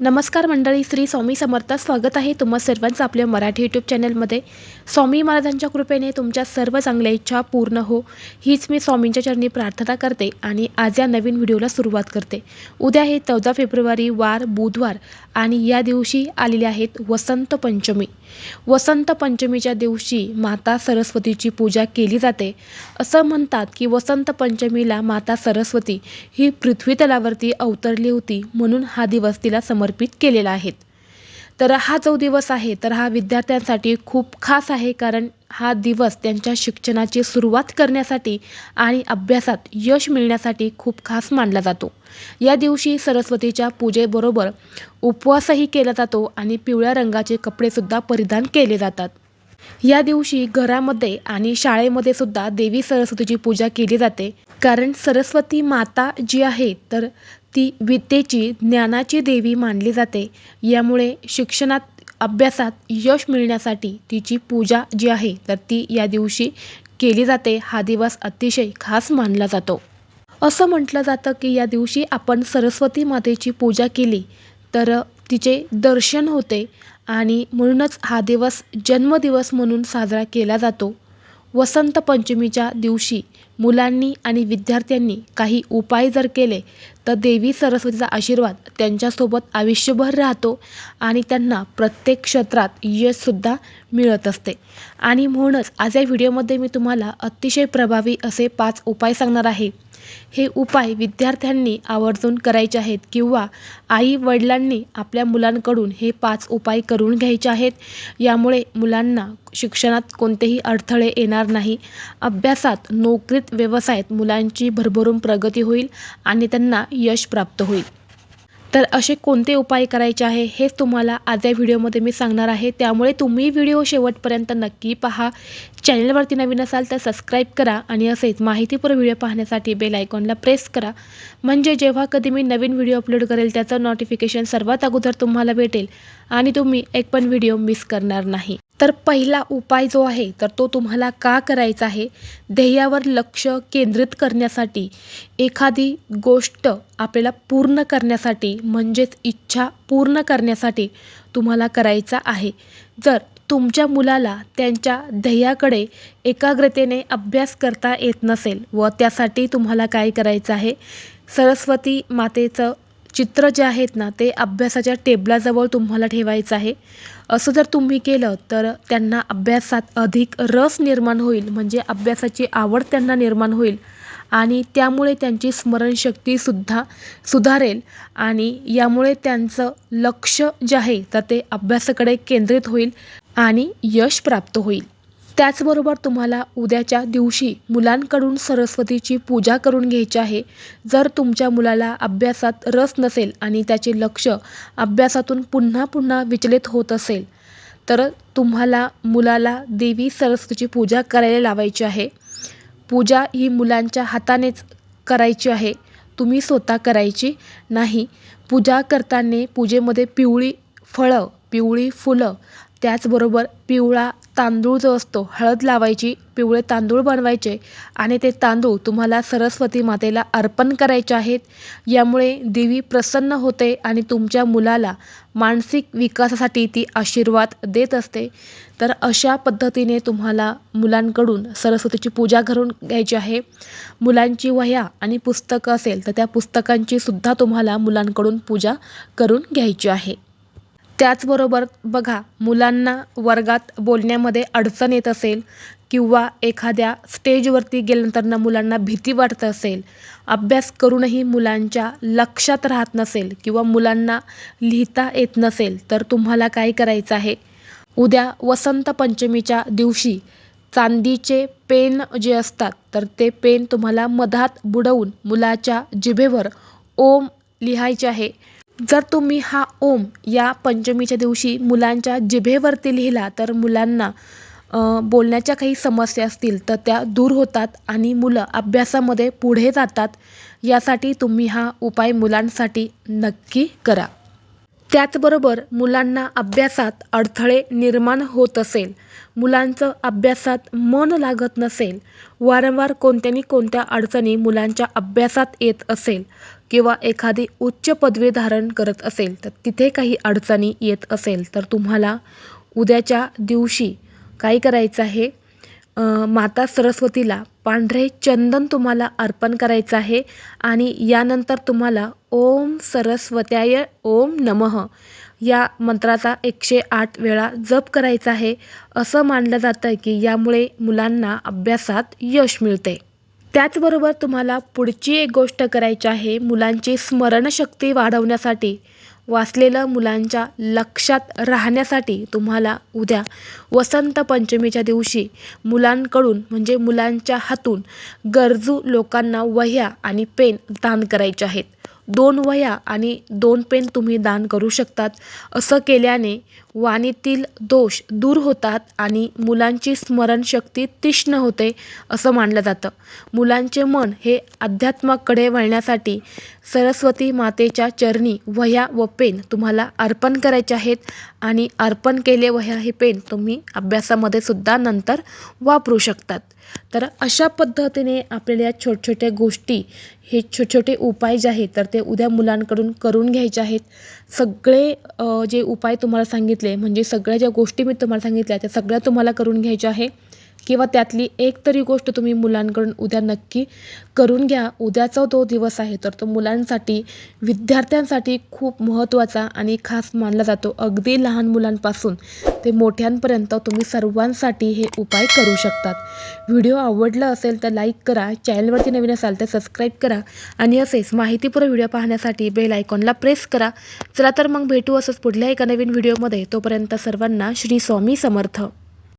नमस्कार मंडळी श्री स्वामी समर्थ. स्वागत आहे तुम्हा सर्वांचं आपल्या मराठी यूट्यूब चॅनलमध्ये स्वामी महाराजांच्या कृपेने तुमच्या सर्व चांगल्या इच्छा पूर्ण हो. हीच मी स्वामींच्या चरणी प्रार्थना करते आणि आज या नवीन व्हिडिओला सुरुवात करते. उद्या आहे चौदा फेब्रुवारी वार बुधवार आणि या दिवशी आलेले आहेत वसंत पंचमी. वसंत पंचमीच्या दिवशी माता सरस्वतीची पूजा केली जाते. असं म्हणतात की वसंत पंचमीला माता सरस्वती ही पृथ्वी तलावरती अवतरली होती म्हणून हा दिवस तिला समर्पित केलेला आहेत. तर हा जो दिवस आहे तर हा विद्यार्थ्यांसाठी खूप खास आहे कारण हा दिवस त्यांच्या शिक्षणाची सुरुवात करण्यासाठी आणि अभ्यासात यश मिळण्यासाठी खूप खास मानला जातो. या दिवशी सरस्वतीच्या पूजेबरोबर उपवासही केला जातो आणि पिवळ्या रंगाचे कपडेसुद्धा परिधान केले जातात. या दिवशी घरामध्ये आणि शाळेमध्ये सुद्धा देवी सरस्वतीची पूजा केली जाते. कारण सरस्वती माता जी आहे तर ती विद्येची ज्ञानाची देवी मानली जाते. यामुळे शिक्षणात अभ्यासात यश मिळण्यासाठी तिची पूजा जी आहे तर ती या दिवशी केली जाते. हा दिवस अतिशय खास मानला जातो. असं म्हटलं जातं की या दिवशी आपण सरस्वती मातेची पूजा केली तर तिचे दर्शन होते आणि म्हणूनच हा दिवस जन्मदिवस म्हणून साजरा केला जातो. वसंत पंचमीच्या दिवशी मुलांनी आणि विद्यार्थ्यांनी काही उपाय जर केले तर देवी सरस्वतीचा आशीर्वाद त्यांच्यासोबत आयुष्यभर राहतो आणि त्यांना प्रत्येक क्षेत्रात यशसुद्धा मिळत असते. आणि म्हणूनच आज या व्हिडिओमध्ये मी तुम्हाला अतिशय प्रभावी असे पाच उपाय सांगणार आहे. हे उपाय विद्यार्थ्यांनी आवर्जून करायचे आहेत किंवा आई वडिलांनी आपल्या मुलांकडून हे पाच उपाय करून घ्यायचे आहेत. यामुळे मुलांना शिक्षणात कोणतेही अडथळे येणार नाही. अभ्यासात नोकरीत व्यवसायात मुलांची भरभरून प्रगती होईल आणि त्यांना यश प्राप्त होईल. तर असे कोणते उपाय करायचे आहे हेच तुम्हाला आज या व्हिडिओमध्ये मी सांगणार आहे. त्यामुळे तुम्ही व्हिडिओ शेवटपर्यंत नक्की पहा. चॅनलवरती नवीन असाल तर सबस्क्राईब करा आणि असेच माहितीपूर्व व्हिडिओ पाहण्यासाठी बेल आयकॉनला प्रेस करा. म्हणजे जेव्हा कधी मी नवीन व्हिडिओ अपलोड करेल त्याचं नोटिफिकेशन सर्वात अगोदर तुम्हाला भेटेल आणि तुम्ही एक पण व्हिडिओ मिस करणार नाही. तर पहिला उपाय जो आहे तर तो तुम्हाला का करायचा आहे? ध्येयावर लक्ष केंद्रित करण्यासाठी एखादी गोष्ट आपल्याला पूर्ण करण्यासाठी म्हणजेच इच्छा पूर्ण करण्यासाठी तुम्हाला करायचा आहे. जर तुमच्या मुलाला त्यांच्या ध्येयाकडे एकाग्रतेने अभ्यास करता येत नसेल व त्यासाठी तुम्हाला काय करायचं आहे? सरस्वती मातेचं चित्र जे आहेत ना ते अभ्यासाच्या टेबलाजवळ तुम्हाला ठेवायचं आहे. असं जर तुम्ही केलं तर त्यांना अभ्यासात अधिक रस निर्माण होईल म्हणजे अभ्यासाची आवड त्यांना निर्माण होईल आणि त्यामुळे त्यांची स्मरणशक्तीसुद्धा सुधारेल आणि यामुळे त्यांचं लक्ष जे आहे तर ते अभ्यासाकडे केंद्रित होईल आणि यश प्राप्त होईल. त्याचबरोबर तुम्हाला उद्याच्या दिवशी मुलांकडून सरस्वतीची पूजा करून घ्यायची आहे. जर तुमच्या मुलाला अभ्यासात रस नसेल आणि त्याचे लक्ष अभ्यासातून पुन्हा पुन्हा विचलित होत असेल तर तुम्हाला मुलाला देवी सरस्वतीची पूजा करायला लावायची आहे. पूजा ही मुलांच्या हातानेच करायची आहे. तुम्ही स्वतः करायची नाही. पूजा करताना पूजेमध्ये पिवळी फळं पिवळी फुलं त्याचबरोबर पिवळा तांदूळ जो असतो हळद लावायची पिवळे तांदूळ बनवायचे आणि ते तांदूळ तुम्हाला सरस्वती मातेला अर्पण करायचे आहेत. यामुळे देवी प्रसन्न होते आणि तुमच्या मुलाला मानसिक विकासासाठी ती आशीर्वाद देत असते. तर अशा पद्धतीने तुम्हाला मुलांकडून सरस्वतीची पूजा करून घ्यायची आहे. मुलांची वह्या आणि पुस्तकं असेल तर त्या पुस्तकांची सुद्धा तुम्हाला मुलांकडून पूजा करून घ्यायची आहे. त्याचबरोबर बघा मुलांना वर्गात बोलण्यामध्ये अडचण येत असेल किंवा एखाद्या स्टेजवरती गेल्यानंतर मुलांना भीती वाटत असेल अभ्यास करूनही मुलांच्या लक्षात राहत नसेल किंवा मुलांना लिहिता येत नसेल तर तुम्हाला काय करायचं आहे? उद्या वसंत पंचमीच्या दिवशी चांदीचे पेन जे असतात तर ते पेन तुम्हाला मधात बुडवून मुलाच्या जिभेवर ओम लिहायचे आहे. जर तुम्ही हा ओम या पंचमीच्या दिवशी मुलांच्या जिभेवरती लिहिला तर मुलांना बोलण्याच्या काही समस्या असतील तर त्या दूर होतात आणि मुलं अभ्यासामध्ये पुढे जातात. यासाठी तुम्ही हा उपाय मुलांसाठी नक्की करा. त्याचबरोबर मुलांना अभ्यासात अडथळे निर्माण होत असेल मुलांचं अभ्यासात मन लागत नसेल वारंवार कोणत्यानी कोणत्या अडचणी मुलांच्या अभ्यासात येत असेल किंवा एखादी उच्च पदवी धारण करत असेल तर तिथे काही अडचणी येत असेल तर तुम्हाला उद्याच्या दिवशी काय करायचं आहे? माता सरस्वतीला पांढरे चंदन तुम्हाला अर्पण करायचं आहे आणि यानंतर तुम्हाला ओम सरस्वत्याय ओम नमः या मंत्राचा एकशे आठ वेळा जप करायचा आहे. असं मानलं जातं की यामुळे मुलांना अभ्यासात यश मिळते. त्याचबरोबर तुम्हाला पुढची एक गोष्ट करायची आहे. मुलांची स्मरणशक्ती वाढवण्यासाठी वाचलेलं मुलांच्या लक्षात राहण्यासाठी तुम्हाला उद्या वसंत पंचमीच्या दिवशी मुलांकडून म्हणजे मुलांच्या हातून गरजू लोकांना वह्या आणि पेन दान करायचे आहेत. दोन वह्या आणि दोन पेन तुम्ही दान करू शकतात. असं केल्याने वाणीतील दोष दूर होतात आणि मुलांची स्मरणशक्ती तीक्ष्ण होते असं मानलं जातं. मुलांचे मन हे अध्यात्माकडे वळण्यासाठी सरस्वती मातेच्या चरणी वह्या व पेन तुम्हाला अर्पण करायचे आहेत आणि अर्पण केले वह्या हे पेन तुम्ही अभ्यासामध्ये सुद्धा नंतर वापरू शकतात. तर अशा पद्धतीने आपल्याला या छोट छोट्या गोष्टी हे छोटे छोटे उपाय जे आहेत तर ते उद्या मुलांकडून करून घ्यायचे आहेत. सगळे जे उपाय तुम्हाला सांगितले म्हणजे सगळ्या ज्या गोष्टी मी तुम्हाला सांगितल्या त्या सगळ्या तुम्हाला करून घ्यायच्या आहे. किंवा त्यातली एक तरी गोष्ट तुम्ही मुलांकडून उद्या नक्की करून घ्या. उद्याचा तो दिवस आहे तर तो मुलांसाठी विद्यार्थ्यांसाठी खूप महत्त्वाचा आणि खास मानला जातो. अगदी लहान मुलांपासून ते मोठ्यांपर्यंत तुम्ही सर्वांसाठी हे उपाय करू शकतात. व्हिडिओ आवडला असेल तर लाईक करा चॅनलवरती नवीन असाल तर सबस्क्राईब करा आणि असेच माहितीपूर्ण व्हिडिओ पाहण्यासाठी बेल आयकॉनला प्रेस करा. चला तर मग भेटू असंच पुढल्या एका नवीन व्हिडिओमध्ये. तोपर्यंत सर्वांना श्री स्वामी समर्थ.